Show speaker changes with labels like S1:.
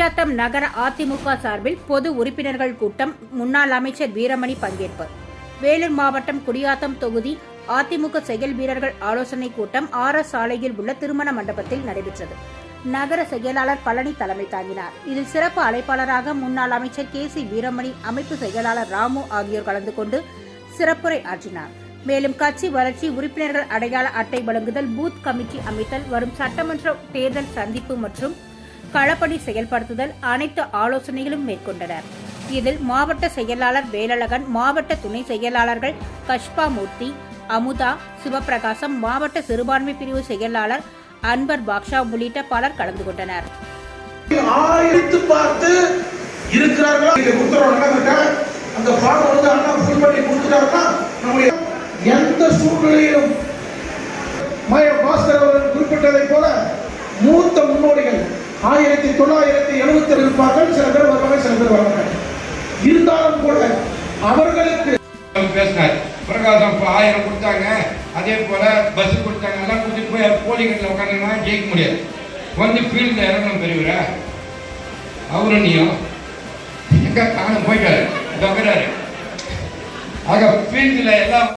S1: குடியாத்தம் நகர அதிமுக சார்பில் பொது உறுப்பினர்கள் கூட்டம். முன்னாள் அமைச்சர் வீரமணி பங்கேற்பு. வேலூர் மாவட்டம் குடியாத்தம் தொகுதி அதிமுக செயல் வீரர்கள் ஆலோசனைக் கூட்டம் ஆர் எஸ் சாலையில் உள்ள திருமண மண்டபத்தில் நடைபெற்றது. நகர செயலாளர் பழனி தலைமை தாங்கினார். இதில் சிறப்பு அழைப்பாளராக முன்னாள் அமைச்சர் கே சி வீரமணி அமைப்பு செயலாளர் ராமு ஆகியோர் கலந்து கொண்டு சிறப்புரை ஆற்றினார். மேலும் கட்சி வளர்ச்சி உறுப்பினர்கள் அடையாள அட்டை வழங்குதல் பூத் கமிட்டி அமைத்தல் வரும் சட்டமன்ற தேர்தல் சந்திப்பு மற்றும் களப்பணி செயல்படுத்துதல் அனைத்து ஆலோசனைகளும் மேற்கொண்டனர். இதில் மாவட்ட செயலாளர் வேலழகன் மாவட்ட துணை செயலாளர்கள் கஷ்பா மூர்த்தி அமுதா சிவபிரகாசம் மாவட்ட சிறுபான்மை பிரிவு செயலாளர் அன்பர் பாக்ஷா உள்ளிட்ட பலர் கலந்து கொண்டனர்.
S2: ஆயிரத்து பார்த்து இருக்கிறார்களா? இங்க கொடுத்துறோம் அந்த ஃபார்ம் வந்து அண்ணா ஃபில் பண்ணி கொடுத்துட்டாருன்னா நம்முடைய எந்த சூழ்நிலையிலும் மய பாஸ்கர் அவர்கள் குறிப்பிட்டதை போல ஆயிரத்தி தொள்ளாயிரத்தி எழுபத்தி இருப்பார்கள் சில பேர் வருவாங்க சில பேர் வருவாங்க இருந்தாலும் கூட அவர்களுக்கு
S3: பேசினார். பிரகாசம் இப்போ ஆயிரம் கொடுத்தாங்க. அதே போல பஸ் கொடுத்தாங்க. எல்லாம் கூட்டிட்டு போய் போலிகளில் உட்காந்துனா ஜெயிக்க முடியாது. வந்து ஃபீல்டில் இறங்கணும் பெரியவரா. அவரும் நீயும். எங்க காணும் போயிட்டாரு. தொகுறாரு ஆக ஃபீல்டில் எல்லாம்